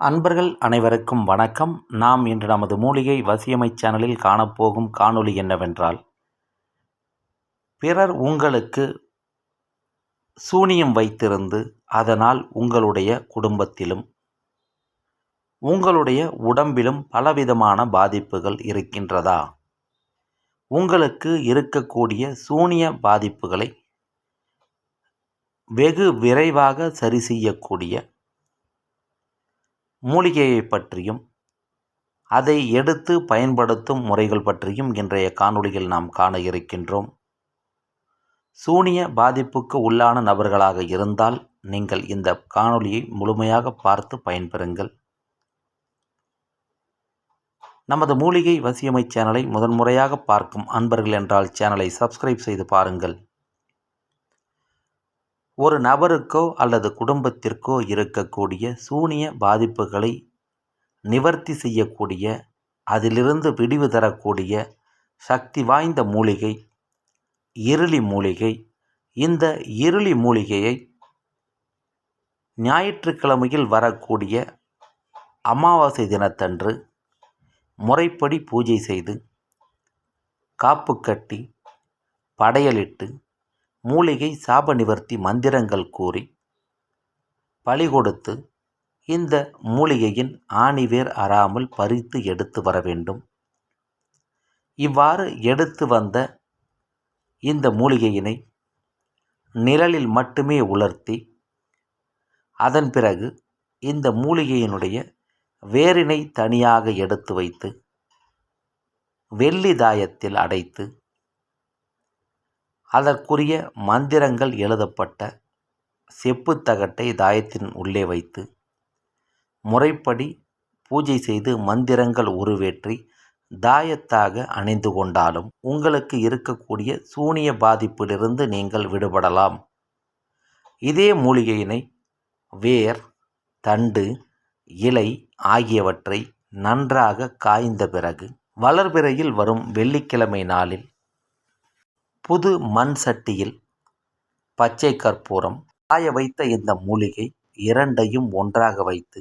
அன்பர்கள் அனைவருக்கும் வணக்கம். நாம் இன்று நமது மூலிகை வசியமை சேனலில் காணப்போகும் காணொளி என்னவென்றால் பிறர் உங்களுக்கு சூனியம் வைத்திருந்து அதனால் உங்களுடைய குடும்பத்திலும் உங்களுடைய உடம்பிலும் பலவிதமான பாதிப்புகள் இருக்கின்றதா? உங்களுக்கு இருக்கக்கூடிய சூனிய பாதிப்புகளை வெகு விரைவாக சரி செய்யக்கூடிய மூலிகையை பற்றியும் அதை எடுத்து பயன்படுத்தும் முறைகள் பற்றியும் இன்றைய காணொளியில் நாம் காண இருக்கின்றோம். சூனிய பாதிப்புக்கு உள்ளான நபர்களாக இருந்தால் நீங்கள் இந்த காணொளியை முழுமையாக பார்த்து பயன்பெறுங்கள். நமது மூலிகை வசியமை சேனலை முதன்முறையாக பார்க்கும் அன்பர்கள் என்றால் சேனலை சப்ஸ்கிரைப் செய்து பாருங்கள். ஒரு நபருக்கோ அல்லது குடும்பத்திற்கோ இருக்கக்கூடிய சூனிய பாதிப்புகளை நிவர்த்தி செய்யக்கூடிய அதிலிருந்து விடிவு தரக்கூடிய சக்தி வாய்ந்த மூலிகை இருளி மூலிகை. இந்த இருளி மூலிகையை ஞாயிற்றுக்கிழமையில் வரக்கூடிய அமாவாசை தினத்தன்று முறைப்படி பூஜை செய்து காப்பு கட்டி படையலிட்டு மூலிகை சாப நிவர்த்தி மந்திரங்கள் கூறி பழி கொடுத்து இந்த மூலிகையின் ஆணிவேர் அறாமல் பறித்து எடுத்து வர வேண்டும். இவ்வாறு எடுத்து வந்த இந்த மூலிகையினை நிழலில் மட்டுமே உலர்த்தி அதன் பிறகு இந்த மூலிகையினுடைய வேரினை தனியாக எடுத்து வைத்து வெள்ளி தாயத்தில் அடைத்து அதற்குரிய மந்திரங்கள் எழுதப்பட்ட செப்பு தகட்டை தாயத்தின் உள்ளே வைத்து முறைப்படி பூஜை செய்து மந்திரங்கள் உருவேற்றி தாயத்தாக அணிந்து கொண்டாலும் உங்களுக்கு இருக்கக்கூடிய சூனிய பாதிப்பிலிருந்து நீங்கள் விடுபடலாம். இதே மூலிகையினை வேர் தண்டு இலை ஆகியவற்றை நன்றாக காய்ந்த பிறகு வளர்பிறையில் வரும் வெள்ளிக்கிழமை நாளில் புது மண் சட்டியில் பச்சை கற்பூரம் காய வைத்த இந்த மூலிகை இரண்டையும் ஒன்றாக வைத்து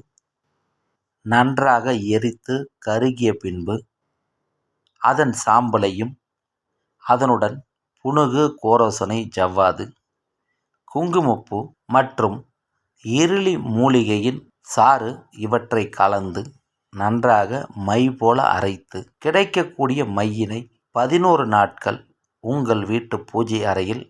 நன்றாக எரித்து கருகிய பின்பு அதன் சாம்பலையும் அதனுடன் புனுகு கோரோசனை ஜவ்வாது குங்குமப்பூ மற்றும் இருளி மூலிகையின் சாறு இவற்றை கலந்து நன்றாக மை போல அரைத்து கிடைக்கக்கூடிய மையினை பதினோரு நாட்கள் உங்கள் வீட்டு பூஜை அறையில்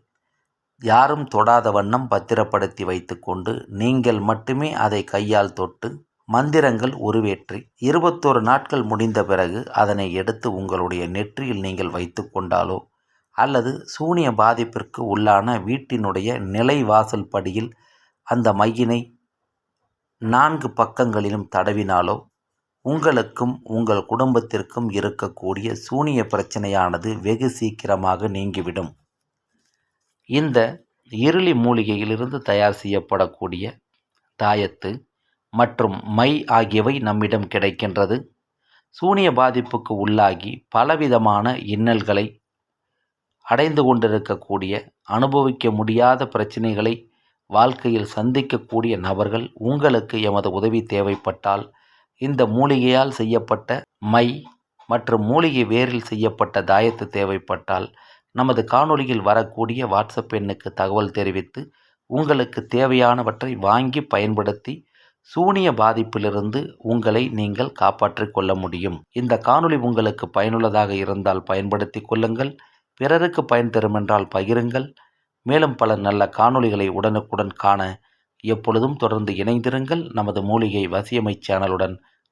யாரும் தொடாத வண்ணம் பத்திரப்படுத்தி வைத்துக்கொண்டு நீங்கள் மட்டுமே அதை கையால் தொட்டு மந்திரங்கள் உருவேற்றி இருபத்தோரு நாட்கள் முடிந்த பிறகு அதனை எடுத்து உங்களுடைய நெற்றியில் நீங்கள் வைத்து கொண்டாலோ அல்லது சூனிய பாதிப்பிற்கு உள்ளான வீட்டினுடைய நிலை வாசல் படியில் அந்த மையினை நான்கு பக்கங்களிலும் தடவினாலோ உங்களுக்கும் உங்கள் குடும்பத்திற்கும் இருக்கக்கூடிய சூனிய பிரச்சனையானது வெகு சீக்கிரமாக நீங்கிவிடும். இந்த இருளி மூலிகையிலிருந்து தயார் செய்யப்படக்கூடிய தாயத்து மற்றும் மை ஆகியவை நம்மிடம் கிடைக்கின்றது. சூனிய பாதிப்புக்கு உள்ளாகி பலவிதமான இன்னல்களை அடைந்து கொண்டிருக்கக்கூடிய அனுபவிக்க முடியாத பிரச்சனைகளை வாழ்க்கையில் சந்திக்கக்கூடிய நபர்கள் உங்களுக்கு எமது உதவி தேவைப்பட்டால் இந்த மூலிகையால் செய்யப்பட்ட மை மற்றும் மூலிகை வேரில் செய்யப்பட்ட தாயத்து தேவைப்பட்டால் நமது காணொலியில் வரக்கூடிய வாட்ஸ்அப் எண்ணுக்கு தகவல் தெரிவித்து உங்களுக்கு தேவையானவற்றை வாங்கி பயன்படுத்தி சூனிய பாதிப்பிலிருந்து உங்களை நீங்கள் காப்பாற்றிக் கொள்ள முடியும். இந்த காணொளி உங்களுக்கு பயனுள்ளதாக இருந்தால் பயன்படுத்தி கொள்ளுங்கள். பிறருக்கு பயன் தரும் என்றால் பகிருங்கள். மேலும் பல நல்ல காணொளிகளை உடனுக்குடன் காண எப்பொழுதும் தொடர்ந்து இணைந்திருங்கள். நமது மூலிகை வசியமை சேனலுடன்